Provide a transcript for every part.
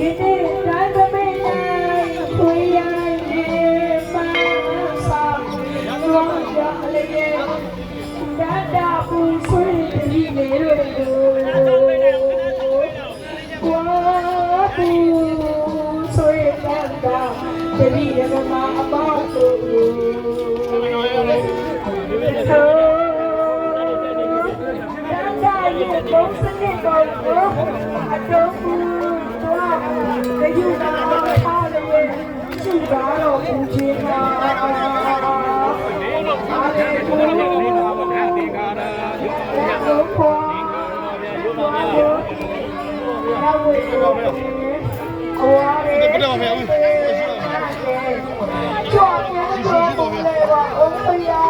যেতে Thank you.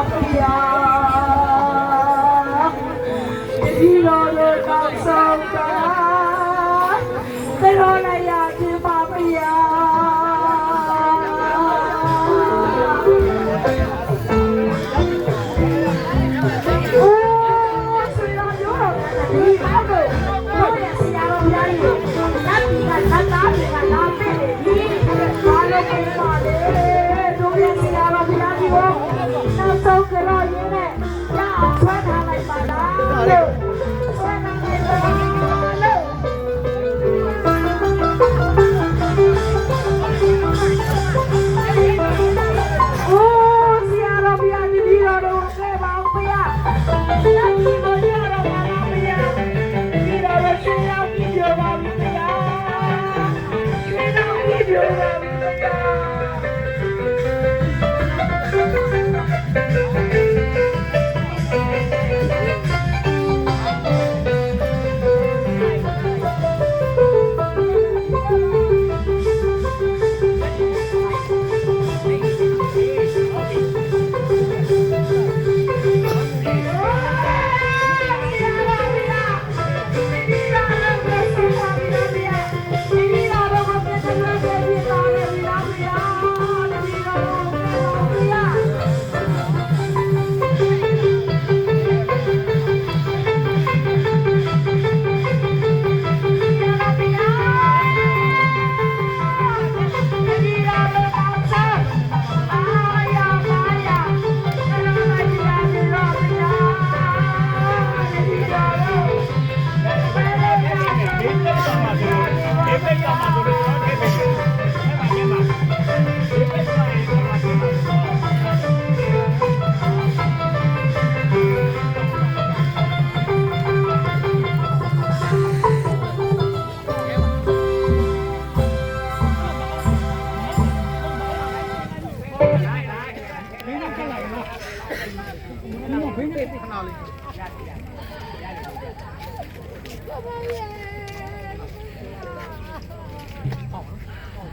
Thank you.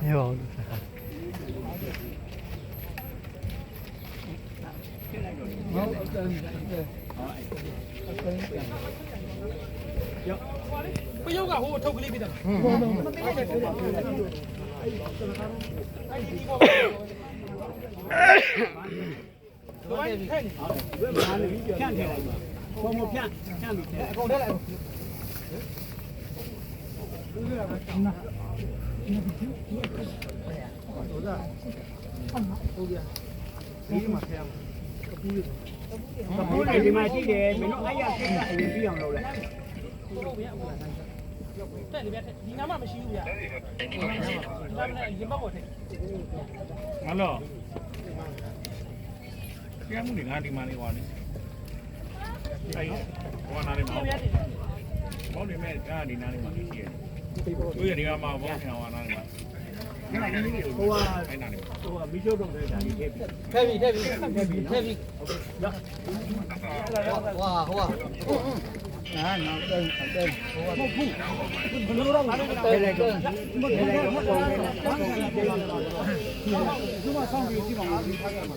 你好。不要搞，我偷个礼品的。嗯。哎，你看，看起来。 ဘုံမဖြန့်ဖြန့်ပြီအကုန်တက်လိုက်ဟုတ်လားဟုတ်ပြန်ဒီမှာဖျက်အောင်ကပူးလေးကပူးလေးဒီမှာရှိတယ်မင်းတို့အဲ့ရစိတ်ကအရင်ပြီးအောင်လုပ်လိုက်ဟုတ်ပြန်ဟုတ်လားတက်တယ်ဗျဒီနားမှမရှိဘူးဗျနားမှရင်ဘတ်ပေါ်ထည့်ငါလောကျမ်းမှုတွေငါဒီမှာလေးဝါနေ အဲ့ဒီဟိုနားလေးမှာဘောင်းနေမဲ့ကားဒီနားလေးမှာရှိတယ်သူရဒီကမှာဘောင်းခင်အောင်နားလေးမှာဟိုကအဲ့နားလေးဟိုကမီရှုပ်တော့တဲ့ဓာတ်ကြီးထည့်ပြီးထည့်ပြီးထည့်ပြီးထည့်ပြီးဟောဟောဟောနာနော်တဲ့တဲ့ဟိုကမဟုတ်ဘူးဘယ်လိုတော့မလုပ်တော့တဲ့ကောမဟုတ်ဘူးမဟုတ်ဘူးဒီမှာဆောင်းပြီးကြည့်ပါဦးဒီခါကမှာ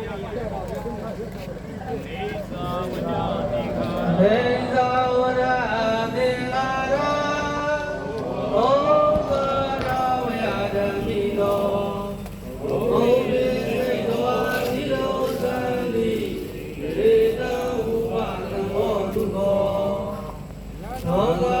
Vamos!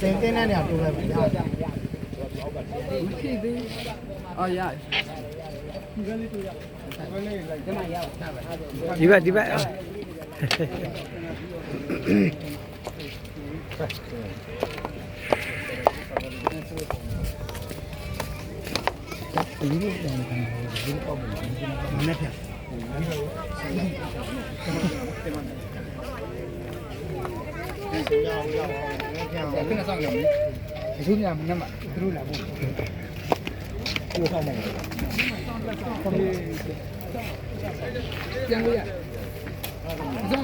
စင်ကင်းတဲ့နေရာတိုးလိုက်ပြီ။မရှိသေး။အော်ရ။ဒီဘက်ဒီဘက်ဒီလိုတန်တန်ဒီလိုပေါ့မနေ့ကဒီလို ขึ้นสองหนึ่งรุ่นยามันนั่นแหละรุ่นละบุกกูเข้ามายังกูอ่ะก็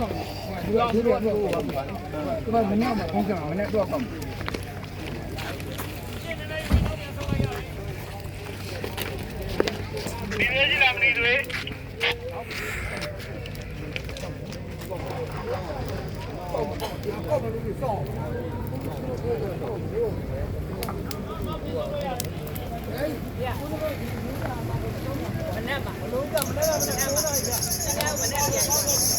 ดูดูดูดูว่ามันเนี่ยมันคงจะมันเนี่ยตัวผมดีเลยที่ทำดีด้วย မနဲ့ပါဘလို့ကမနဲ့ကမနဲ့ပါမနဲ့မနဲ့